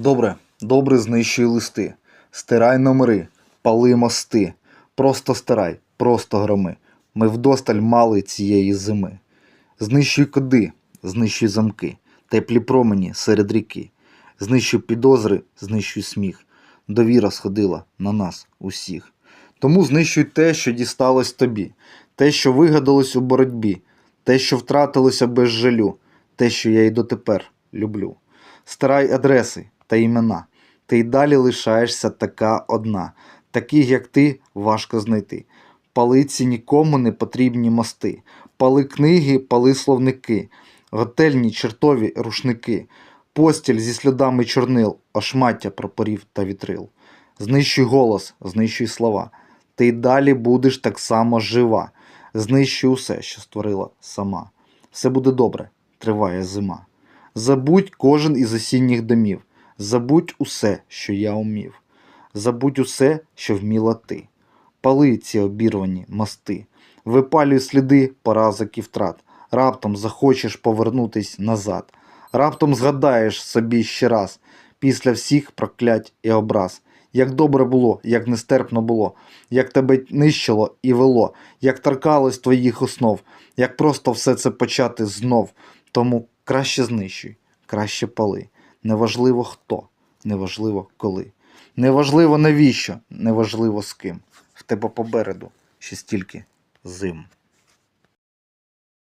Добре, добре знищуй листи, стирай номери, пали мости, просто стирай, просто громи. Ми вдосталь мали цієї зими. Знищуй коди, знищуй замки, теплі промені серед ріки. Знищуй підозри, знищуй сміх. Довіра сходила на нас усіх. Тому знищуй те, що дісталось тобі, те, що вигадалось у боротьбі, те, що втратилося без жалю, те, що я й дотепер люблю. Стирай адреси та імена. Ти й далі лишаєшся така одна. Таких, як ти, важко знайти. Пали ці нікому не потрібні мости. Пали книги, пали словники, готельні чертові рушники, постіль зі слідами чорнил, ошмаття прапорів та вітрил. Знищуй голос, знищуй слова. Ти й далі будеш так само жива. Знищуй усе, що створила сама. Все буде добре, триває зима. Забудь кожен із осінніх домів. Забудь усе, що я умів. Забудь усе, що вміла ти. Пали ці обірвані мости. Випалюй сліди поразок і втрат. Раптом захочеш повернутись назад. Раптом згадаєш собі ще раз, після всіх проклять і образ. Як добре було, як нестерпно було, як тебе нищило і вело, як торкалось твоїх основ, як просто все це почати знов. Тому краще знищуй, краще пали. Неважливо хто, неважливо коли. Неважливо навіщо, неважливо з ким. В тебе попереду ще стільки зим.